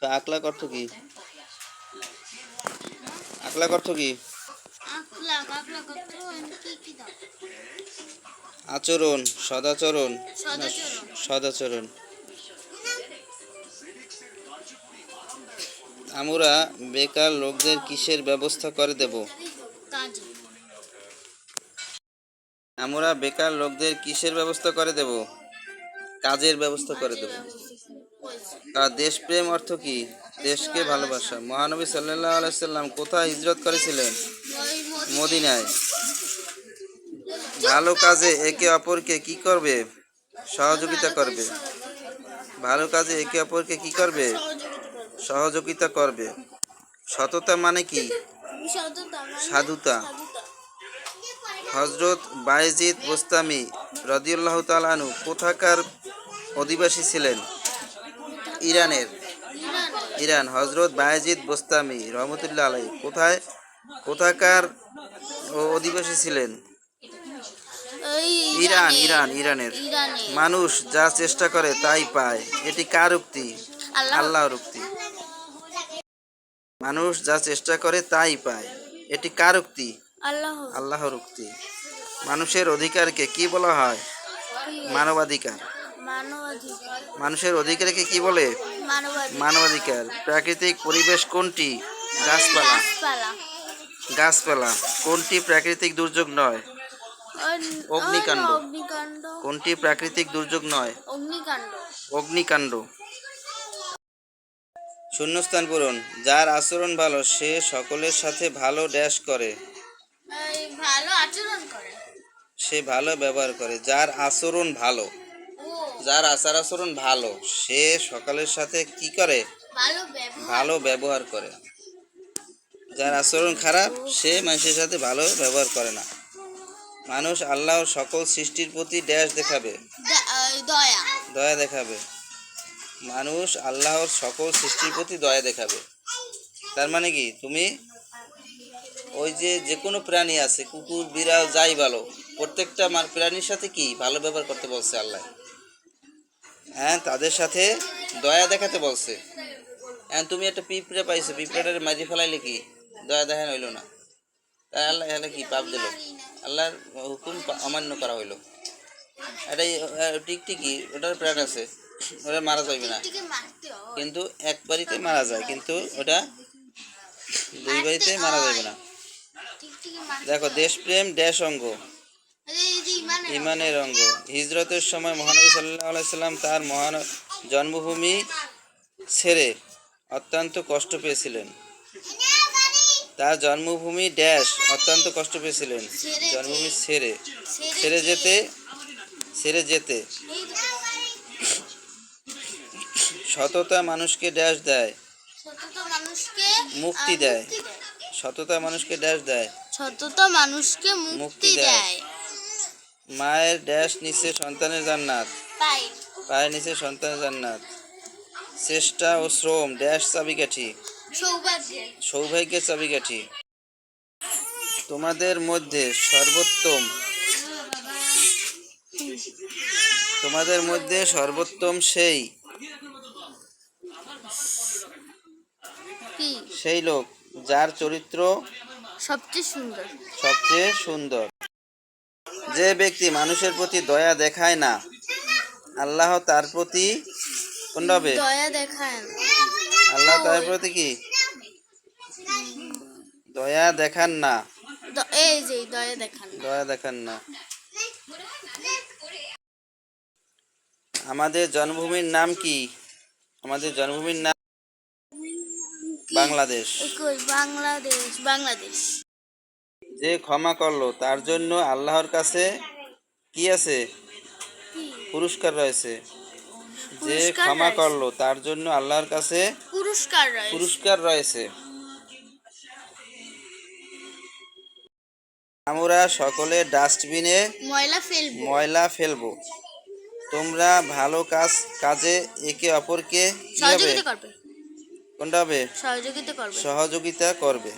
তো আকলাক অর্থ কি? আকলাক অর্থ কি? আচরণ সদাচরণ? সদাচরণ। আমরা বেকার লোকদের কিসের ব্যবস্থা করে দেব? আমরা বেকার লোকদের কিসের ব্যবস্থা করে দেব? কাজের ব্যবস্থা করে দেব। দেশপ্রেম অর্থ কি? দেশকে ভালোবাসা। মহানবী সাল্লাহ আলাইসাল্লাম কোথায় হিজরত করেছিলেন? মদিনায়। ভালো কাজে একে অপরকে কি করবে? সহযোগিতা করবে। ভালো কাজে একে অপরকে কি করবে? সহযোগিতা করবে। সততা মানে কি। সাধুতা। হজরত বায়েজিদ বোস্তামি রদিউল্লাহ তালানু কোথাকার অধিবাসী ছিলেন? ইরানের। ইরান হজরত বায়েজিদ বোস্তামি রহমতুল্লাহ আলাই কোথায়? কোথাকার ও- অধিবাসী ছিলেন? ইরান ইরান ইরানের। মানুষ যা চেষ্টা করে তাই পায়। এটি কার উক্তি? আল্লাহ। আল্লাহর উক্তি। মানুষ যা চেষ্টা করে তাই পায়। এটি কার উক্তি? আল্লাহ আল্লাহর উক্তি। মানুষের অধিকারকে কি বলা হয়? মানবাধিকার। মানুষের অধিকারকে কি বলে? মানবাধিকার। প্রাকৃতিক পরিবেশ কোনটি? গাছপালা। গাছপালা। কোনটি প্রাকৃতিক দুর্যোগ নয়? অগ্নিকাণ্ড। কোনটি প্রাকৃতিক দুর্যোগ নয়? অগ্নিকাণ্ড। শূন্যস্থান পূরণ। যার আচরণ ভালো সে সকলের সাথে ভালো ড্যাশ করে। ভালো আচরণ করে। সে ভালো ব্যবহার করে। যার আচরণ ভালো। যার আচার আচরণ ভালো সে সকলের সাথে কি করে? ভালো ব্যবহার করে। যার আচরণ খারাপ সে মানুষের সাথে ভালো ব্যবহার করে না। মানুষ আল্লাহর সকল সৃষ্টির প্রতি ড্যাশ দেখাবে। দয়া। দেখাবে। মানুষ আল্লাহর সকল সৃষ্টির প্রতি দয়া দেখাবে। তার মানে কি? তুমি ওই যে যে কোনো প্রাণী আছে কুকুর বিড়াল যাই ভালো প্রত্যেকটা প্রাণীর সাথে কি ভালো ব্যবহার করতে বলছে আল্লাহ? হ্যাঁ তাদের সাথে দয়া দেখাতে বলছে। হ্যাঁ তুমি একটা পিঁপড়ে পাইছো, পিঁপড়েটারে মারি ফেলাইলে কি? দয়া দেখানো হইল না। তাই আল্লাহ এখানে কি পাপ দিল? আল্লাহর হুকুম অমান্য করা হইল। এটাই টিকটিকি ওটার প্রাণ আছে। ওটা মারা যাবে না। কিন্তু এক বাড়িতে মারা যায়, কিন্তু ওটা দুই বাড়িতে মারা যাবে না। দেখো, দেশপ্রেম ড্যাশ অঙ্গ। ইমানের অঙ্গ। হিজরতের সময় মহানবী সাল্লাহ আলাইসাল্লাম তার মহান জন্মভূমি ছেড়ে অত্যন্ত কষ্ট পেয়েছিলেন। তার জন্মভূমি ড্যাশ অত্যন্ত কষ্ট পেয়েছিলেন। জন্মভূমি ছেড়ে ছেড়ে যেতে ছেড়ে যেতে। সততা মানুষকে ড্যাশ দেয়। মুক্তি দেয়। সততা মানুষকে ড্যাশ দেয়। সততা মানুষকে মুক্তি দেয়। মায়ের ড্যাশ নিচে সন্তানের জান্নাত। পায়ের। নিচে সন্তানের জান্নাত। চেষ্টা ও শ্রম ড্যাশ চাবিকাঠি। সৌভাগ্য সৌভাগ্যের চাবিকাঠি। তোমাদের মধ্যে সর্বোত্তম তোমাদের মধ্যে সর্বোত্তম সেই সেই লোক যার চরিত্র সবচেয়ে সুন্দর। সবচেয়ে সুন্দর। যে ব্যক্তি মানুষের প্রতি দয়া দেখায় না আল্লাহ তার প্রতি হবে দয়া দেখায় আল্লাহ তার প্রতি কি? দয়া দেখান না। এই যে দয়া দেখান না। দয়া দেখান না। আমাদের জন্মভূমির নাম কি? আমাদের জন্মভূমির নাম বাংলাদেশ। বাংলাদেশ বাংলাদেশ। যে ক্ষমা করল তার জন্য আল্লাহর কাছে কি আছে? পুরস্কার রয়েছে। যে ক্ষমা করল তার জন্য আল্লাহর কাছে পুরস্কার রয়েছে। পুরস্কার রয়েছে। আমরা সকলে ডাস্টবিনে ময়লা ফেলব। ময়লা ফেলব। তোমরা ভালো কাজ কাজে একে অপরকে কি হবে? সহযোগিতা করবে। কোনটা হবে? সহযোগিতা করবে। সহযোগিতা করবে।